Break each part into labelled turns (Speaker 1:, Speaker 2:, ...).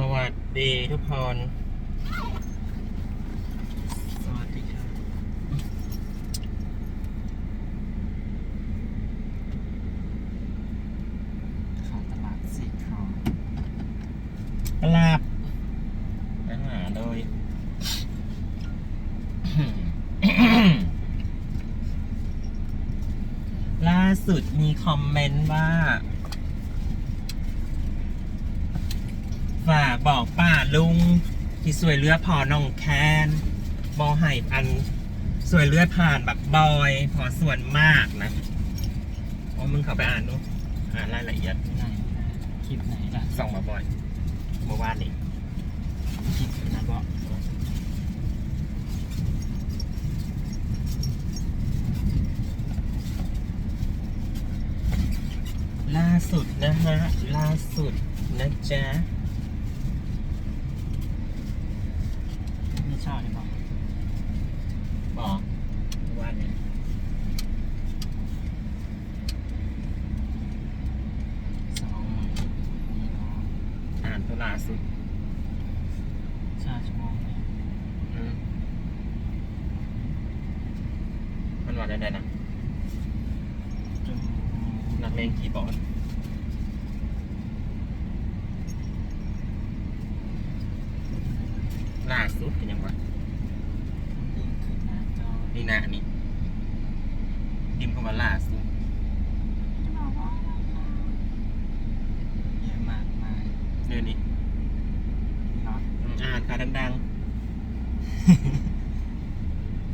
Speaker 1: สวัสดีทุกคน
Speaker 2: สวัสดีครับเข้าตลาดสีขาว
Speaker 1: กลาบไปหาเลยล่าสุดมีคอมเมนต์ว่า ฝากบอกป้า ลุงที่สวยเรือพอน้องแคนบอให้อันสวยเลือดผ่านแบบบอย พอส่วนมากนะโอ้มึงเข้าไปอ่านดูอ่านรายละเอียด
Speaker 2: ไหนนะคลิปไหนล่ะ
Speaker 1: ส่องมาบ่อยเมื่อวานนี้
Speaker 2: คลิปนะบอก
Speaker 1: ล่าสุดนะฮะ ล่าสุดนะจ๊ะ
Speaker 2: ไม่ชอบเลยบอก
Speaker 1: บอกเมื่อวานนี้
Speaker 2: สองหมื่นนี่เนาะ
Speaker 1: อ่านตัว ล่าสุด
Speaker 2: ชาชั่วโมงเนี่ย
Speaker 1: อืมมันว่าได้ไดนะ
Speaker 2: จน
Speaker 1: นักเลงคีย์บอร์ดล่าสุดเป็นยังไง
Speaker 2: ลิงก์ขึ้นหน้าจอ
Speaker 1: นี่นะอันนี้ดิมคำว่าล่าสุด
Speaker 2: เยอะมากมาย
Speaker 1: เดือนนี้
Speaker 2: เนาะ
Speaker 1: อืมอ่านค่ะดัง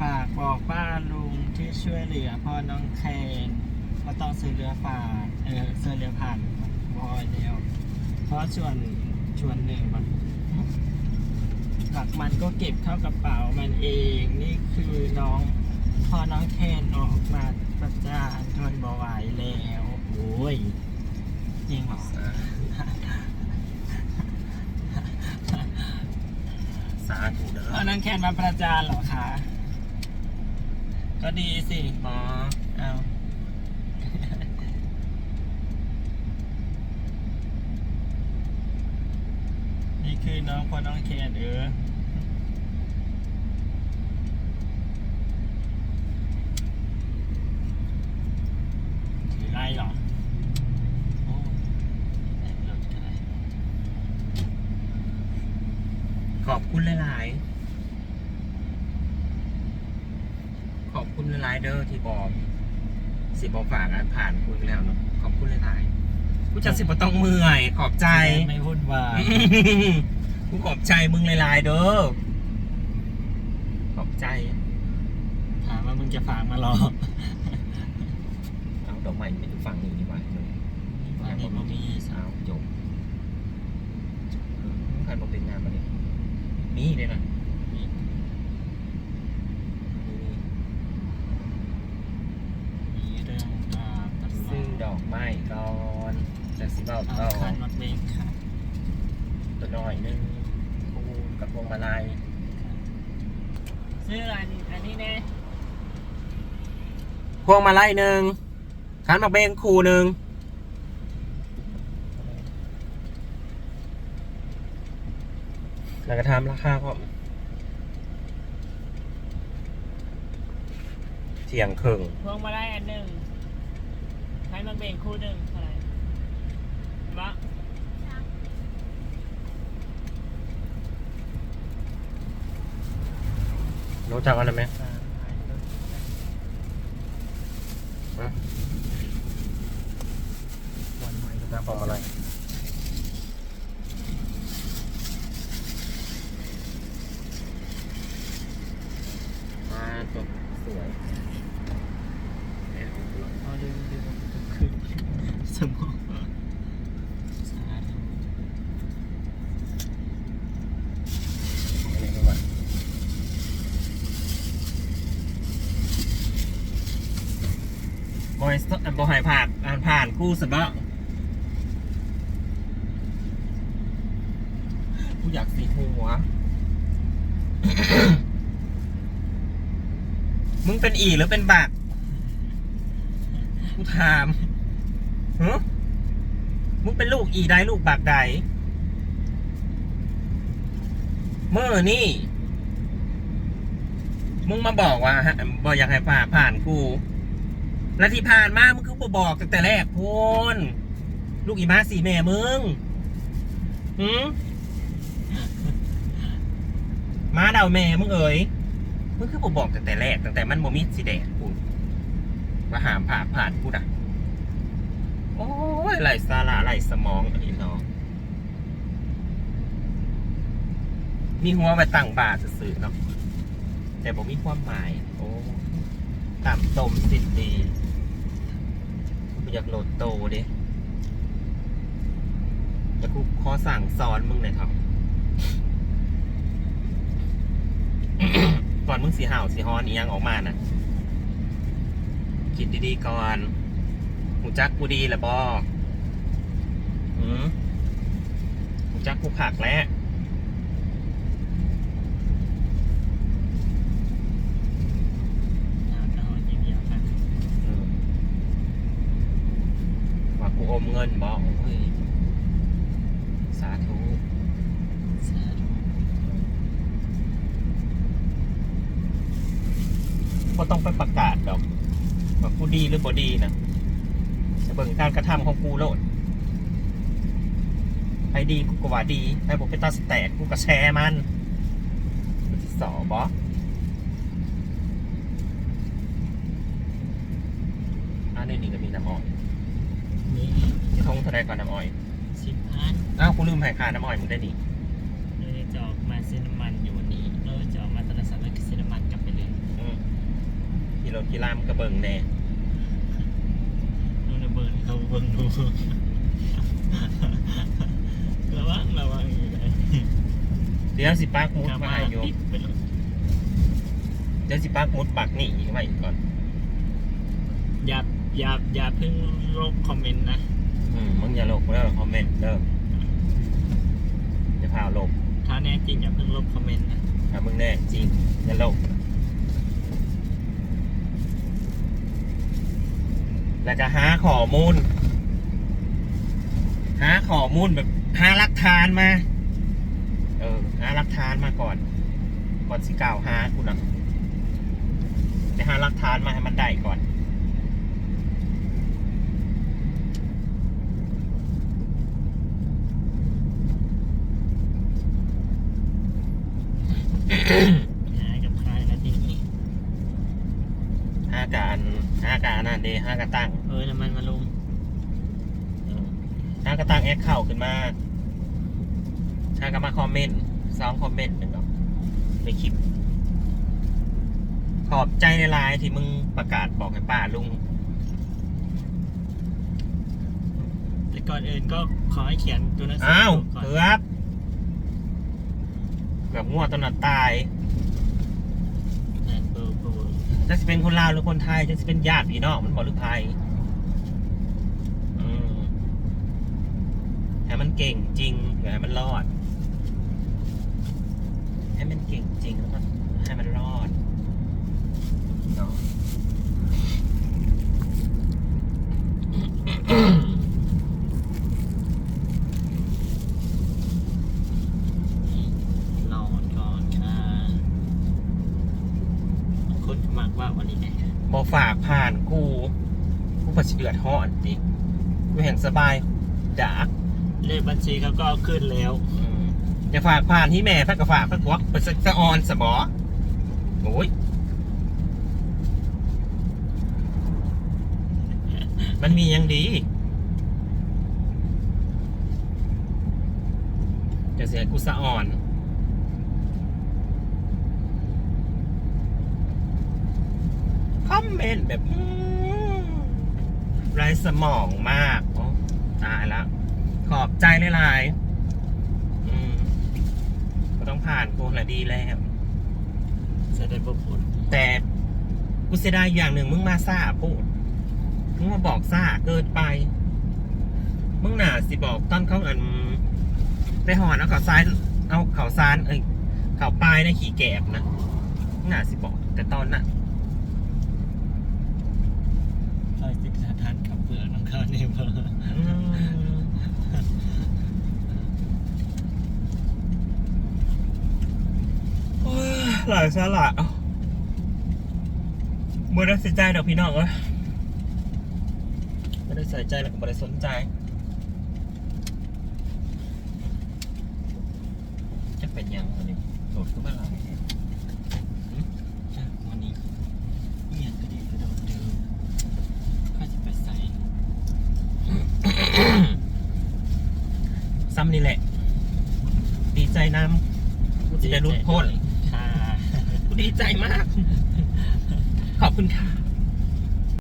Speaker 2: ฝากบอกป้าลุง ที่ช่วยเหลือพ่อน้องแคนก็ต้องซื้อเรือผ่านเออซื้อเรือผ่านบอยเดียวเพราะส่วนชวนหนึ่งมันหลักมันก็เก็บเข้ากระเป๋ามันเองนี่คือน้องพอน้องแคนออกมาประจานทนบไหวแล้วโอ้ยจริงเหรอ
Speaker 1: ๆสาสาธุเด้
Speaker 2: พอ
Speaker 1: อ
Speaker 2: น้องแคนมาประจานเหรอคะ ก็ดีสิ
Speaker 1: อ๋อ
Speaker 2: เอานี่คือน้องพอน้องแคนเออ ถือไล่เหรอ โอ้ได้รถก็ได้
Speaker 1: ขอบคุณหลาย ๆ ขอบคุณหลายๆ เด้อที่บอกสิบอกฝากอ่านผ่านคุณแล้วเนาะขอบคุณหลายๆกูจะสิบ่ต้องเมื่อยขอบใจ
Speaker 2: ไม่วุ่นวาย
Speaker 1: กูขอบใจมึงหลายๆเด้อขอบใจ
Speaker 2: ถามว่ามึงจะฝากมารอ
Speaker 1: เอาดอกไม้ไปอยู่ฝั่งนี้ดีกว่า
Speaker 2: อันนี้มันมี
Speaker 1: สาวจบใครบอกเป็นงานมาเนี่ยมีเลยนะ
Speaker 2: มี
Speaker 1: มี
Speaker 2: มีเรื่องการตัด
Speaker 1: ซื้อดอกไม้ก่อนจากสิบเอา
Speaker 2: เอา
Speaker 1: ต่อ
Speaker 2: คันมัดเบงค่ะ
Speaker 1: ตัวน้อยหนึงคูกับพวงมาลัย
Speaker 2: ซื้ออันอันนี้แน่
Speaker 1: พวงมาลัยหนึ่งขันหมากเบงคูหนึ่งแล้วก็ทำราคาก็เที่ยงครึ่ง
Speaker 2: พวงมาได้อันหนึ่งใช้มัดเบงคู่หนึ่งเท่าไหร่บะ
Speaker 1: รู้จักอะไรไหมรู้จักพวงมาลัยอ่าตัวสวย
Speaker 2: เอาดึงดึงขึ้นสมองสาธุ
Speaker 1: บอยบอยผ่านอ่านผ่านคู่สุดบะกูอยากสีหัว มึงเป็นอีหรือเป็นบักกูถามฮะมึงเป็นลูกอีใดลูกบักใดเมื่อนี่ มึงมาบอกว่าฮะบอกอยากให้ผ่าผ่านกู แล้วที่ผ่านมามึงคือบ่บอกตั้งแต่แรกพูนลูกอีมาสี่แม่มึงหืมมาเดาแม่มึงเอ๋ยมึงคือบ่บอกตั้งแต่แรกตั้งแต่มันบ่มีสีแดงกูมาหามผ่าผ่านกูนะโอ้ยไหลสาระไหลสมองไอ้น้องมีหัวไปตั้งบาทสื่อๆเนาะแต่ผมมีความหมาย โอ้ ตามตมสิดีกูอยากโหลดโตด้แต่กูขอสั่งสอนมึงหน่อยครับก่อนมึงสีห่าวสีฮอนอียังออกมาน่ะคิดดีๆก่อนหูจักกูดีแหละบอหืมหูจักกูผักแล้ว
Speaker 2: น้ำกระหอนอย่างเดียวค่ะ
Speaker 1: อืมว่ากู อมเงินบอกเฮ้ยสาธุ
Speaker 2: สาธุ
Speaker 1: ก็ต้องไปประกาศดอกว่ากูดีหรือบ่ดีนะจะเบิ่งการกระทำของกูโลดใครดีกูก็ว่าดีใครบอกเป็นตาสแตกกูก็แชร์มันที่สอบออันนี้นี่ก็มีน้ำอ้อย
Speaker 2: นี่
Speaker 1: ที่ทงเท่าไรก่อนน้ำอ้อย
Speaker 2: สิบพัน
Speaker 1: อ้าวกูลืมให้ค่าน้ำอ้อยมึงได้ดี
Speaker 2: เราจะออกมาซื้อน้ำมันอยู่วันนี้เราจะออกมาตลาดสดแล้วก็ซื้อน้ำมันกลับไปเลย
Speaker 1: อืมขี่รถขี่ลามกระเบิงแน่
Speaker 2: นู่นนะเบิร์นเขาเบิร์นดูระวังระวังอยู่เลย
Speaker 1: เดี๋ยวสิปากมุด
Speaker 2: กลับ
Speaker 1: มา
Speaker 2: มา
Speaker 1: ให้โย
Speaker 2: ปิดไปเลย
Speaker 1: เดี๋ยวสิปากมุดปากนี่ไว้ก่อน
Speaker 2: อย่า อย่าอย่าเพิ่งลบคอมเมนต์นะ
Speaker 1: อืมมึงอย่าลบเด้อคอมเมนต์เด้อจะพาลบ
Speaker 2: ถ้าแน่จริงอย่าเพิ่งลบคอมเมนต์นะ
Speaker 1: ถ้ามึงแน่จริงอย่าลบแล้วก็หาข้อมูล หาข้อมูลแบบหาหลักฐานมา เออหาหลักฐานมาก่อน ก่อนสิกล่าวหากูนะไปหาหลักฐานมาให้มันได้ก่อน
Speaker 2: หากับใครนะทีนี้
Speaker 1: หาการหาการนั่นเดหากระตั้ง
Speaker 2: เออน้ำมันมาลง
Speaker 1: อืมหา กระตั้งแอคเข่าขึ้นมาหากระมาคอมเมนต์สองคอมเมนต์หนึ่งเนาะในคลิป ขอบใจในไลน์ที่มึงประกาศบอกให้ป้าลุง
Speaker 2: แต่ก่อนอื่นก็ขอให้เขียนตัวหนังสื
Speaker 1: อ้าว
Speaker 2: ก่อน
Speaker 1: เกือบเกือบงัวตอนนั้นตาย
Speaker 2: นั่นเบอร์เบอร์
Speaker 1: จะสิเป็นคนลาวหรือคนไทยจะสิเป็นญาติพี่น้องมันบอกหรือไทยอืม ให้มันเก่งจริงอย่าให้มันรอด ให้มันเก่งจริงแล้วก็ให้มันรอดเนาะ
Speaker 2: รอก่อนค่ะคุณมากว่าวันนี้
Speaker 1: บอฝากผ่านกูกูปัสเดือดห่อนจิกูแห่งสบาย
Speaker 2: บัญชีเขาก็ขึ้นแล้ว
Speaker 1: อืมอย่าฝากผ่านที่แม่พักกับฝากพักวักไปสะสะออนสะบอโอ้ยมันมียังดีจะเสียกูสะอ่อนคอมเมนต์แบบไรสมองมากโอ้ตายแล้ว ขอบใจหลายๆอืมก็ต้องผ่านกูแหละดีแล้ว
Speaker 2: จะได้บุผล
Speaker 1: แต่กูเสียดายอย่างหนึ่งมึงมาซ่าพูดมึงมาบอกซ่าเกินไป มึงหนาสิบอกตอนเขาอันไปหอนเอาข่าวซ้าย เอาข่าวซานเอ้ยข่าวปลายในะขี่แกบนะมึงหนาสิบอก แต่ตอนน่ะ
Speaker 2: คอยติดสถานกับเปลือกน้ำข้าวในเบอร์
Speaker 1: อืม หลายสาระบ่ได้ใส่ใจดอกพี่น้องเอ้ยไม่ได้ใส่ใจแล้วก็ไม่ได้สนใจจะเป็นยังอันนี้โดดขึ้นมาหลา